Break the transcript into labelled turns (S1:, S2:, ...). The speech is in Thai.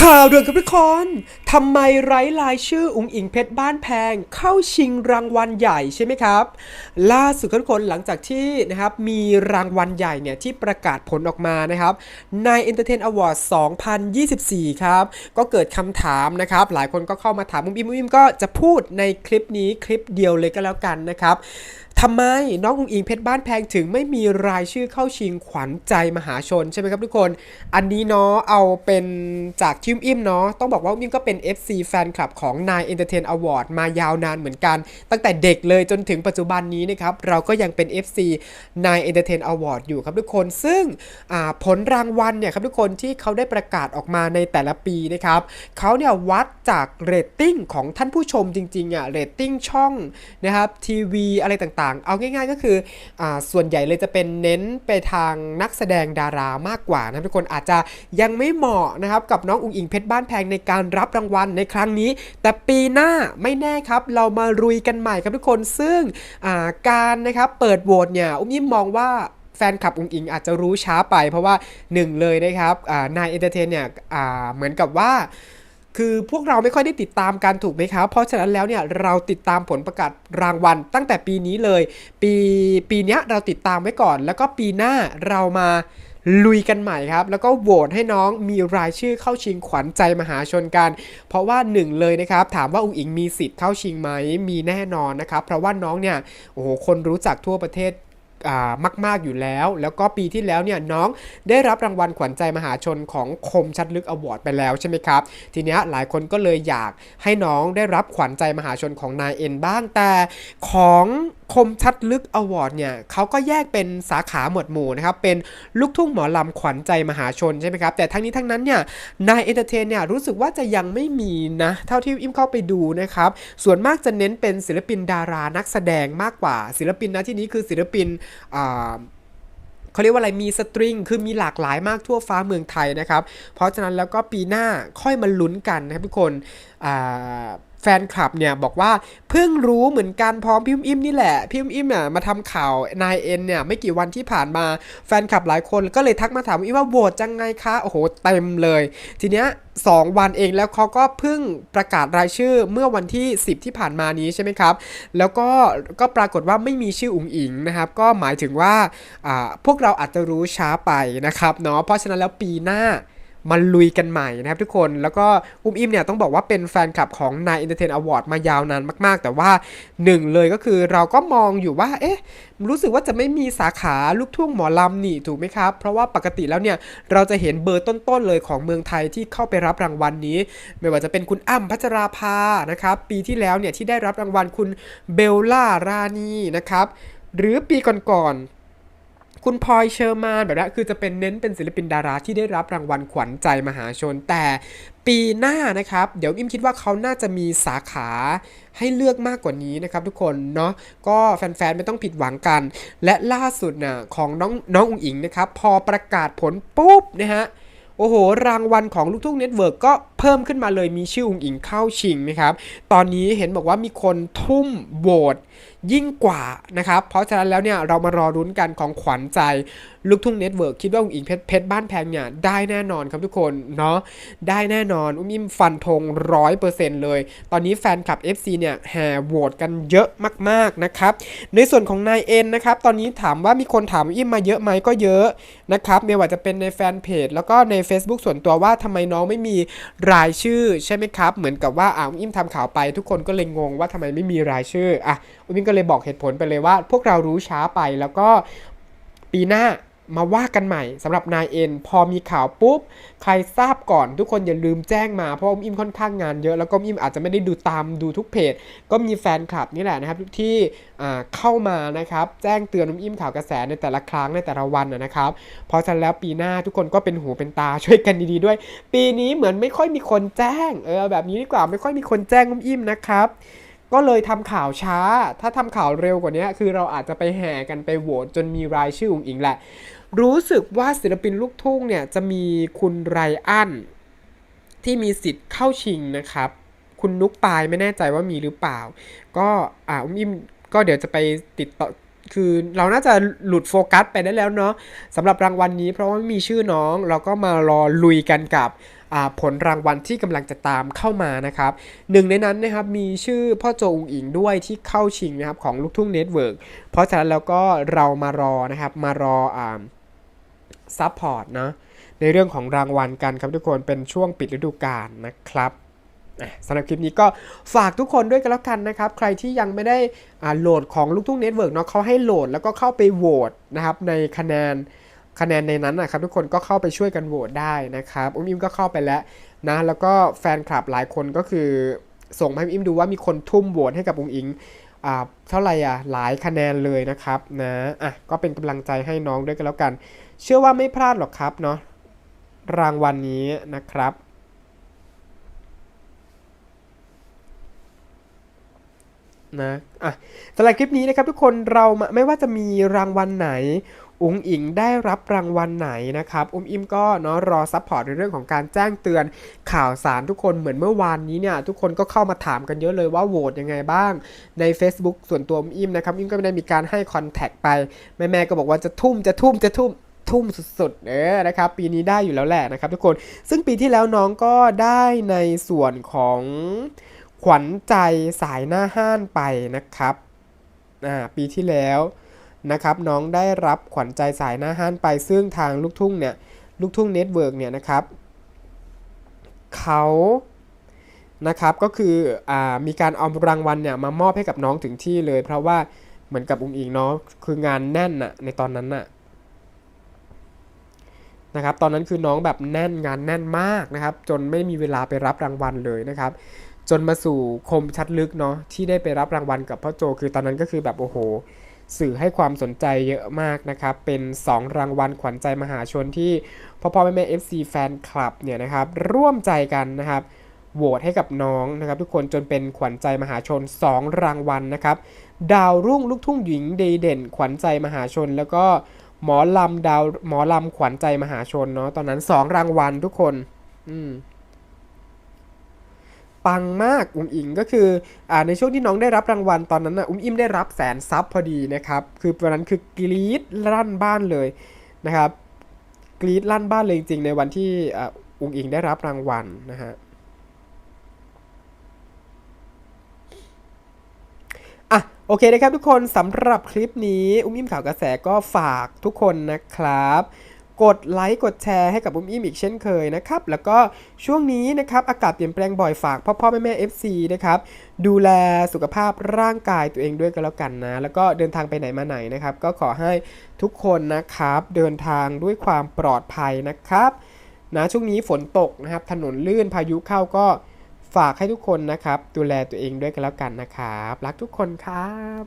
S1: ข่าวด่วนครับทุกคน ทำไมไร้รายชื่ออุงอิงเพชรบ้านแพง เข้าชิงรางวัลใหญ่ใช่ไหมครับ ล่าสุดทุกคนหลังจากที่นะครับมีรางวัลใหญ่เนี่ยที่ประกาศผลออกมานะครับใน Entertain Award 2024 ครับ ก็เกิดคำถามนะครับ หลายคนก็เข้ามาถามมุมอิมมุมอิมก็จะพูดในคลิปนี้คลิปเดียวเลยก็แล้วกันนะครับ ทำไมน้องอุงอิงเพชรบ้านแพงถึงไม่มีรายชื่อเข้าชิงขวัญใจมหาชนใช่ไหมครับทุกคน อันนี้เนาะเอาเป็นจากทีมอิมเนาะต้องบอกว่าอิมก็เป็น FC แฟนคลับของนาย Entertain Award มายาวนานเหมือนกัน ตั้งแต่เด็กเลยจนถึงปัจจุบันนี้นะครับเราก็ยังเป็น FC นาย Entertain Award อยู่ครับทุกคน ซึ่งผลรางวัลเนี่ยครับทุกคนที่เขาได้ประกาศออกมาในแต่ละปีนะครับเขาเนี่ยวัดจากเรตติ้งของท่านผู้ชมจริงๆอะเรตติ้งช่องนะครับทีวีอะไรต่างๆ เอาง่าย ๆ ก็คืออส่วนใหญ่เลยจะเป็นเน้นไปทางนักแสดงดารามากกว่านะทุกคนอาจจะยังไม่เหมาะนะครับกับน้องอุงอิงเพชรบ้านแพงในการรับรางวัลในครั้งนี้ แต่ปีหน้าไม่แน่ครับ เรามารุยกันใหม่ครับทุกคนซึ่งการนะครับเปิดโหวตเนี่ยอุ้มยิ้มมองว่าแฟนคลับอุงอิงอาจจะรู้ช้าไปเพราะว่าหนึ่งเลยนะครับนายเอนเตอร์เทนเนี่ยเหมือนกับว่า คือพวกเราไม่ค่อยได้ติดตามกันถูกไหมครับ เพราะฉะนั้นแล้วเนี่ยเราติดตามผลประกาศรางวัล ตั้งแต่ปีนี้เลย ปีปีนี้เราติดตามไว้ก่อน แล้วก็ปีหน้าเรามาลุยกันใหม่ครับ แล้วก็โหวตให้น้องมีรายชื่อเข้าชิงขวัญใจมหาชนกัน เพราะว่าหนึ่งเลยนะครับ ถามว่าอุงอิงมีสิทธิ์เข้าชิงไหมมีแน่นอนนะครับ เพราะว่าน้องเนี่ยโอ้โหคนรู้จักทั่วประเทศ มาก ๆ อยู่แล้ว แล้วก็ปีที่แล้วเนี่ยน้องได้รับรางวัลขวัญใจมหาชนของคมชัดลึกอวอร์ดไปแล้วใช่ไหมครับ ทีนี้หลายคนก็เลยอยากให้น้องได้รับขวัญใจมหาชนของนายเอ็นบ้างแต่ของคมชัดลึกอวอร์ดเนี่ยเขาก็แยกเป็นสาขาหมวดหมู่นะครับ เป็นลูกทุ่งหมอลำขวัญใจมหาชนใช่ไหมครับ แต่ทั้งนี้ทั้งนั้นเนี่ยนายเอนเตอร์เทนเนี่ยรู้สึกว่าจะยังไม่มีนะ เท่าที่อิมเข้าไปดูนะครับ ส่วนมากจะเน้นเป็นศิลปินดารานักแสดงมากกว่า ศิลปินนะที่นี้คือศิลปินอ่าเขาเรียกว่าอะไร มีสตริง คือมีหลากหลายมากทั่วฟ้าเมืองไทยนะครับ เพราะฉะนั้นแล้วก็ปีหน้าค่อยมาลุ้นกันนะครับทุกคน อ่า แฟนคลับเนี่ยบอกว่าเพิ่งรู้เหมือนกันพร้อมพิมพ์อิมนี่แหละพิมพ์อิมเนี่ยมาทำข่าวนายเอ็นเนี่ยไม่กี่วันที่ผ่านมาแฟนคลับหลายคนก็เลยทักมาถามอิมว่าโหวตจังไงคะโอ้โหเต็มเลย ทีเนี้ยสองวันเองแล้วเขาก็เพิ่งประกาศรายชื่อเมื่อวันที่ 10 ที่ผ่านมานี้ใช่ไหมครับ แล้วก็ก็ปรากฏว่าไม่มีชื่ออุ๋งอิงนะครับ ก็หมายถึงว่าพวกเราอาจจะรู้ช้าไปนะครับเนาะเพราะฉะนั้นแล้วปีหน้า มาลุยกันใหม่นะครับทุกคนแล้วก็อุ้มอิมเนี่ยต้องบอกว่าเป็นแฟนคลับของนาย Entertain Award มายาวนานมาก ๆ แต่ว่าหนึ่งเลยก็คือเราก็มองอยู่ว่า เอ๊ะ รู้สึกว่าจะไม่มีสาขาลูกทุ่งหมอลำนี่ถูกไหมครับ เพราะว่าปกติแล้วเนี่ยเราจะเห็นเบอร์ต้น ๆ เลยของเมืองไทยที่เข้าไปรับรางวัลนี้ ไม่ว่าจะเป็นคุณอ้ำพัชราภานะครับปีที่แล้วเนี่ยที่ได้รับรางวัลคุณเบลล่ารานีนะครับหรือปีก่อนๆ คุณพลอยเชอร์มานแบบนี้คือจะเป็นเน้นเป็นศิลปินดาราที่ได้รับรางวัลขวัญใจมหาชน แต่ปีหน้านะครับ เดี๋ยวอิมคิดว่าเขาน่าจะมีสาขาให้เลือกมากกว่านี้นะครับทุกคนเนาะก็แฟนๆ ไม่ต้องผิดหวังกัน และล่าสุดน่ะของน้องน้องอุ๋งอิงนะครับ พอประกาศผลปุ๊บนะฮะ โอ้โห รางวัลของลูกทุ่งเน็ตเวิร์กก็เพิ่มขึ้นมาเลยมีชื่ออุงอิงเข้าชิงนะครับ ตอนนี้เห็นบอกว่ามีคนทุ่มโหวตยิ่งกว่านะครับ เพราะฉะนั้นแล้วเนี่ยเรามารอรุ้นกันของขวัญใจ ลูกทุ่งเน็ตเวิร์กคิดว่าอุ้งอิงเพชรเพชรบ้านแพงเนี่ยได้แน่นอนครับทุกคนเนาะได้แน่นอนอุ้มอิมฟันธงร้อยเปอร์เซ็นต์เลย ตอนนี้แฟนคลับ FC เนี่ยแห่โหวตกันเยอะมากๆนะครับ ในส่วนของนายเอ็นนะครับ ตอนนี้ถามว่ามีคนถามอิมมาเยอะไหมก็เยอะนะครับไม่ว่าจะเป็นในแฟนเพจแล้วก็ใน Facebook ส่วนตัวว่าทำไมน้องไม่มีรายชื่อใช่ไหมครับ เหมือนกับว่าอ่าอุ้มอิมทำข่าวไป ทุกคนก็เลยงงว่าทำไมไม่มีรายชื่ออะอุ้มอิมก็เลยบอกเหตุผลไปเลยว่า พวกเรารู้ช้าไปแล้วก็ปีหน้า มาว่ากันใหม่สำหรับนายเอ็นพอมีข่าวปุ๊บ ใครทราบก่อนทุกคนอย่าลืมแจ้งมาเพราะว่าอิมค่อนข้างงานเยอะ แล้วก็อิมอาจจะไม่ได้ดูตามดูทุกเพจ ก็มีแฟนคลับนี่แหละนะครับที่เข้ามานะครับแจ้งเตือนอิมข่าวกระแสในแต่ละครั้งในแต่ละวันนะนะครับ เพราะฉะนั้นแล้วปีหน้าทุกคนก็เป็นหูเป็นตาช่วยกันดีๆด้วย ปีนี้เหมือนไม่ค่อยมีคนแจ้งเออแบบนี้ดีกว่าไม่ค่อยมีคนแจ้งอิมนะครับ ก็เลยทำข่าวช้า ถ้าทำข่าวเร็วกว่านี้คือเราอาจจะไปแห่กันไปโหวตจนมีรายชื่ออุ๋งอิงแหละ รู้สึกว่าศิลปินลูกทุ่งเนี่ยจะมีคุณไรอันที่มีสิทธิ์เข้าชิงนะครับ คุณนุกปายไม่แน่ใจว่ามีหรือเปล่า ก็อ่าอุ้มอิมก็เดี๋ยวจะไปติดต่อคือเราน่าจะหลุดโฟกัสไปได้แล้วเนาะสำหรับรางวัลนี้เพราะว่าไม่มีชื่อน้องเราก็มารอลุยกันกับ ผลรางวัลที่กำลังจะตามเข้ามานะครับหนึ่งในนั้นนะครับมีชื่อพ่อโจอุงอิงด้วยที่เข้าชิงนะครับของลูกทุ่งเน็ตเวิร์กเพราะฉะนั้นแล้วก็เรามารอนะครับมารออ่าซัพพอร์ตนะในเรื่องของรางวัลกันครับทุกคนเป็นช่วงปิดฤดูกาลนะครับสำหรับคลิปนี้ก็ฝากทุกคนด้วยกันแล้วกันนะครับ ใครที่ยังไม่ได้โหลดของลูกทุ่งเน็ตเวิร์กเนาะเขาให้โหลดแล้วก็เข้าไปโหวตนะครับในคะแนน คะแนนในนั้นนะครับทุกคนก็เข้าไปช่วยกันโหวตได้นะครับอุ้มอิมก็เข้าไปแล้วนะแล้วก็แฟนคลับหลายคนก็คือส่งให้อุ้มอิมดูว่ามีคนทุ่มโหวตให้กับอุ้งอิงอ่าเท่าไหร่อะหลายคะแนนเลยนะครับนะอะก็เป็นกำลังใจให้น้องด้วยกันแล้วกัน เชื่อว่าไม่พลาดหรอกครับเนาะรางวัลนนี้นะครับนะอะสำหรับคลิปนี้นะครับทุกคนเรามาไม่ว่าจะมีรางวัลไหน อุ๋งอิงได้รับรางวัลไหนนะครับอุ้มอิมก็เนาะรอซัพพอร์ตในเรื่องของการแจ้งเตือนข่าวสารทุกคนเหมือนเมื่อวานนี้เนี่ยทุกคนก็เข้ามาถามกันเยอะเลยว่าโหวตยังไงบ้างใน Facebook ส่วนตัวอุ้มอิมนะครับอิมก็ไม่ได้มีการให้คอนแทคไปแม่ๆก็บอกว่าจะทุ่มจะทุ่มจะทุ่มทุ่มสุดๆ เออ นะครับ ปีนี้ได้อยู่แล้วแหละนะครับทุกคน ซึ่งปีที่แล้วน้องก็ได้ในส่วนของขวัญใจสายหน้าห้านไปนะครับ อ่า ปีที่แล้ว นะครับน้องได้รับขวัญใจสายหน้าห้านไปซึ่งทางลูกทุ่งเนี่ยลูกทุ่งเน็ตเวิร์กเนี่ยนะครับเขานะครับก็คืออมีการเอารางวัลเนี่ยมามอบให้กับน้องถึงที่เลย เพราะว่าเหมือนกับอุ้งอิงเนาะคืองานแน่นอะในตอนนั้นอะนะครับตอนนั้นคือน้องแบบแน่นงานแน่นมากนะครับ จนไม่มีเวลาไปรับรางวัลเลยนะครับ จนมาสู่คมชัดลึกเนาะที่ได้ไปรับรางวัลกับพ่อโจคือตอนนั้นก็คือแบบโอ้โห สื่อให้ความสนใจเยอะมากนะครับ เป็น 2 รางวัลขวัญใจมหาชนที่พ่อพ่อแม่แม่ FC แฟนคลับเนี่ยนะครับ ร่วมใจกันนะครับโหวตให้กับน้องนะครับ ทุกคนจนเป็นขวัญใจมหาชน 2 รางวัลนะครับ ดาวรุ่งลูกทุ่งหญิงดีเด่น ขวัญใจมหาชน แล้วก็หมอลำดาวหมอลำขวัญใจมหาชนเนาะตอนนั้น 2 รางวัลทุกคน อืม ปังมากอุ้มอิงก็คืออ่าในช่วงที่น้องได้รับรางวัลตอนนั้นนะอุ้มอิมได้รับแสนซับพอดีนะครับ คือตอนนั้นคือกรี๊ดลั่นบ้านเลยนะครับ กรี๊ดลั่นบ้านเลยจริงๆในวันที่อ่าอุ้งอิงได้รับรางวัลนะฮะอะโอเคนะครับทุกคนสำหรับคลิปนี้อุ้มอิมข่าวกระแสก็ฝากทุกคนนะครับ กดไลค์กดแชร์ให้กับอุ้มอิ่มอีกเช่นเคยนะครับ แล้วก็ช่วงนี้นะครับอากาศเปลี่ยนแปลงบ่อยฝากพ่อพ่อแม่แม่ FC นะครับดูแลสุขภาพร่างกายตัวเองด้วยกันแล้วกันนะ แล้วก็เดินทางไปไหนมาไหนนะครับ ก็ขอให้ทุกคนนะครับ เดินทางด้วยความปลอดภัยนะครับนะช่วงนี้ฝนตกนะครับ ถนนลื่นพายุเข้าก็ฝากให้ทุกคนนะครับ ดูแลตัวเองด้วยกันแล้วกันนะครับ รักทุกคนครับ